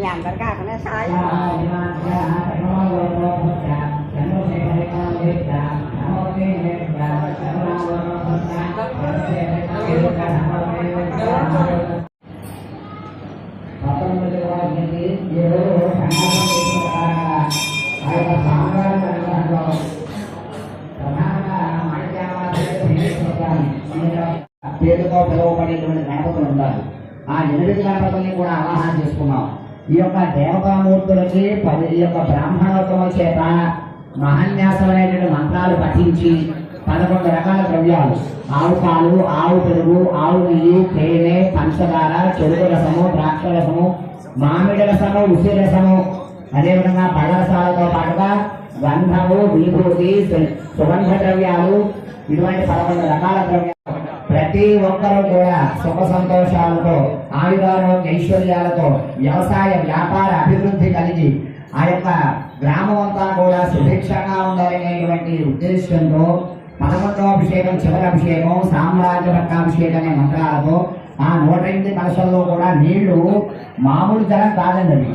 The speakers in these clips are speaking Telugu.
อย่างกันกากันนะใช่ก็คือ ఆ ఎనిమిది గణపతుల్ని కూడా ఆవాహన చేసుకున్నాం. ఈ యొక్క దేవతామూర్తులకి పది ఈ యొక్క బ్రాహ్మణోత్తముల చేత మహాన్యాసమైనటువంటి మంత్రాలు పఠించి పదకొండు రకాల ద్రవ్యాలు. ఆవు పాలు ఆవు పెరుగు ఆవు నెయ్యి తేనె పంచదార చెరుకు రసము ద్రాక్ష రసము మామిడి రసము ఉసి రసము అదేవిధంగా పళ్ళ పాటుగా గంధము విభూతి సుగంధ ద్రవ్యాలు ఇటువంటి పదకొండు రకాల ద్రవ్యాలు ప్రతి ఒక్కరూ కూడా సుఖ సంతోషాలతో ఆయుధారోగ్య ఐశ్వర్యాలతో వ్యవసాయ వ్యాపార అభివృద్ధి కలిగి ఆ యొక్క గ్రామం అంతా కూడా సుభిక్షంగా ఉండాలనేటువంటి ఉద్దేశంతో పదకొండవ అభిషేకం చివరి అభిషేకం సామ్రాజ్య పట్టాభిషేకం అనే మంత్రాలతో ఆ నూట ఎనిమిది కలశంలో కూడా నీళ్ళు మామూలు జలం కాదండి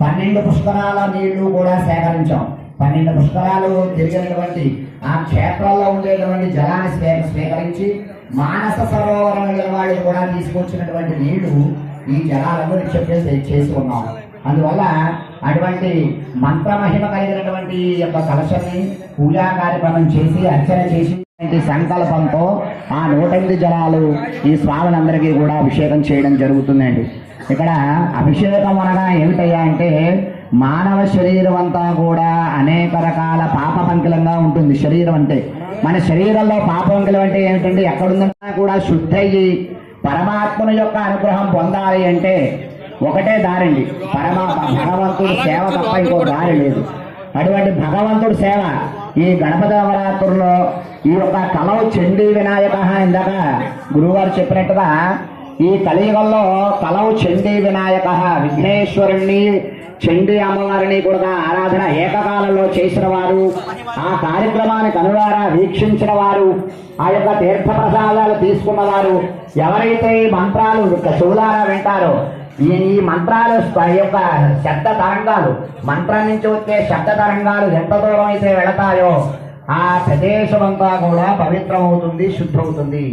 పన్నెండు పుష్కరాల నీళ్ళు కూడా సేకరించాం. పన్నెండు పుష్కరాలు తిరిగినటువంటి ఆ క్షేత్రాల్లో ఉండేటువంటి జలాన్ని స్వీకరించి మానస సరోవరం వెళ్ళిన వాళ్ళు కూడా తీసుకొచ్చినటువంటి నీళ్ళు ఈ జలాలను నిక్షేపం చేసి ఉన్నాం అందువల్ల అటువంటి మంత్రమహిమ కలిగినటువంటి యొక్క కలశాన్ని పూజా కార్యక్రమం చేసి అర్చన చేసి సంకల్పంతో ఆ నూట ఎనిమిది జలాలు ఈ స్వాములందరికీ కూడా అభిషేకం చేయడం జరుగుతుందండి. ఇక్కడ అభిషేకం అనగా ఏమిటయ్యా అంటే మానవ శరీరం అంతా కూడా అనేక రకాల పాప పంకిలంగా ఉంటుంది శరీరం అంటే. మన శరీరంలో పాపం అంటే ఏమిటంటే ఎక్కడుందన్నా కూడా శుద్ధయ్యి పరమాత్మను యొక్క అనుగ్రహం పొందాలి అంటే ఒకటే దారండి. పరమా భగవంతుడి సేవ తప్ప ఇంకో దారి లేదు. అటువంటి భగవంతుడి సేవ ఈ గణపతి నవరాత్రుల్లో ఈ యొక్క కలవు చండీ వినాయక ఇందాక గురువుగారు చెప్పినట్టుగా ఈ కలియుగంలో కలవు చండీ వినాయక విఘ్నేశ్వరుణ్ణి చండి అమ్మవారిని కూడా ఆరాధన ఏకకాలంలో చేసిన వారు ఆ కార్యక్రమానికి అనువారా వీక్షించిన వారు ఆ యొక్క తీర్థ ప్రసాదాలు తీసుకున్న వారు ఎవరైతే ఈ మంత్రాలు చెవులారా వింటారో ఈ మంత్రాలు యొక్క శబ్ద తరంగాలు మంత్రం నుంచి వచ్చే శబ్ద తరంగాలు ఎంత దూరం అయితే వెళతాయో ఆ ప్రదేశమంతా కూడా పవిత్రమవుతుంది శుద్ధమవుతుంది.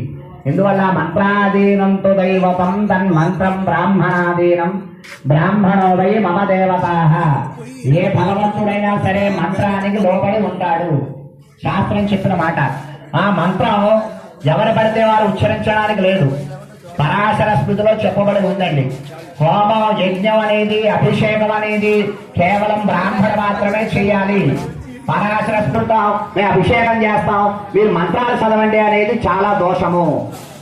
ఇందువల్ల మంత్రాధీనంతో దైవతం తన్ మంత్రం బ్రాహ్మణాధీనం? బ్రాహ్మణో వై మమ దేవతా. ఏ భగవంతుడైనా సరే మంత్రానికి లోపడి ఉంటాడు. శాస్త్రం చెప్పిన మాట. ఆ మంత్రం ఎవరు పడితే వారు ఉచ్చరించడానికి లేదు. పరాశర స్మృతిలో చెప్పబడి ఉందండి. హోమం యజ్ఞం అనేది అభిషేకం అనేది కేవలం బ్రాహ్మణ మాత్రమే చేయాలి. పరాశర మేము అభిషేకం చేస్తాం మీరు మంత్రాలు చదవండి అనేది చాలా దోషము.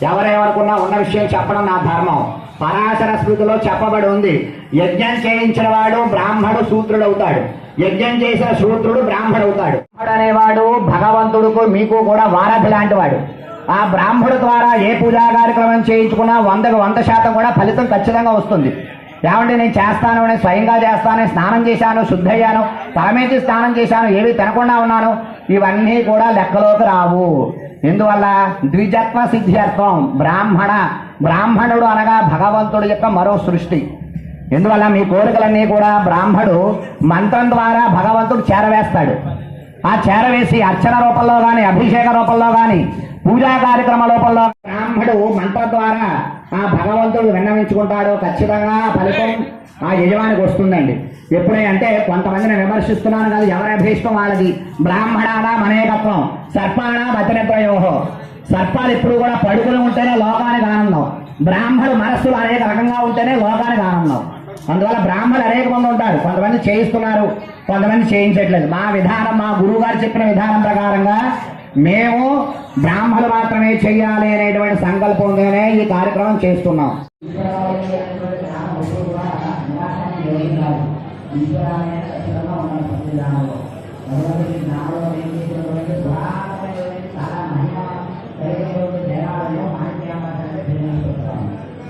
ఎవరెవరుకున్నా ఉన్న విషయం చెప్పడం నా ధర్మం. పరాశర స్మృతిలో చెప్పబడి ఉంది యజ్ఞం చేయించిన వాడు బ్రాహ్మడు శూద్రుడు అవుతాడు యజ్ఞం చేసిన శూద్రుడు బ్రాహ్మడు అవుతాడు అనేవాడు భగవంతుడుకు మీకు కూడా వారధి లాంటి వాడు ఆ బ్రాహ్మడు ద్వారా ఏ పూజా కార్యక్రమం చేయించుకున్నా వందకు వంద శాతం కూడా ఫలితం ఖచ్చితంగా వస్తుంది. ఏమంటే నేను చేస్తాను నేను స్వయంగా చేస్తాను స్నానం చేశాను శుద్ధయ్యాను తలమేసి స్నానం చేశాను ఏవి తినకుండా ఉన్నాను ఇవన్నీ కూడా లెక్కలోకి రావు. ఎందువల్ల? ద్విజత్వ సిద్ధ్యర్థం బ్రాహ్మణ బ్రాహ్మణుడు అనగా భగవంతుడు యొక్క మరో సృష్టి. ఎందువల్ల? మీ కోరికలన్నీ కూడా బ్రాహ్మడు మంత్రం ద్వారా భగవంతుడు చేరవేస్తాడు. ఆ చేరవేసి అర్చన రూపంలో కానీ అభిషేక రూపంలో కానీ పూజా కార్యక్రమ రూపంలో బ్రాహ్మడు మంత్రం ద్వారా ఆ భగవంతుడు విన్నవించుకుంటాడు ఖచ్చితంగా ఫలితం ఆ యజమానికి వస్తుందండి. ఎప్పుడే అంటే కొంతమందిని విమర్శిస్తున్నాను కాదు ఎవరి అభీష్టం వాళ్ళది? బ్రాహ్మణాల మనేకత్వం సర్పాణ మతిరత్వయోహో సర్పాలు ఎప్పుడు కూడా పడుకుని ఉంటేనే లోకానికి ఆనందం. బ్రాహ్మణుడు మనస్సులు అనేక రకంగా ఉంటేనే లోకానికి ఆనందం. అందువల్ల బ్రాహ్మణులు అనేక మంది ఉంటారు. కొంతమంది చేయిస్తున్నారు కొంతమంది చేయించట్లేదు. మా విధానం మా గురువు గారు చెప్పిన విధానం ప్రకారంగా మేము బ్రాహ్మణులు మాత్రమే చేయాలి అనేటువంటి సంకల్పంగానే ఈ కార్యక్రమం చేస్తున్నాం.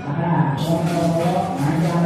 అక్కడ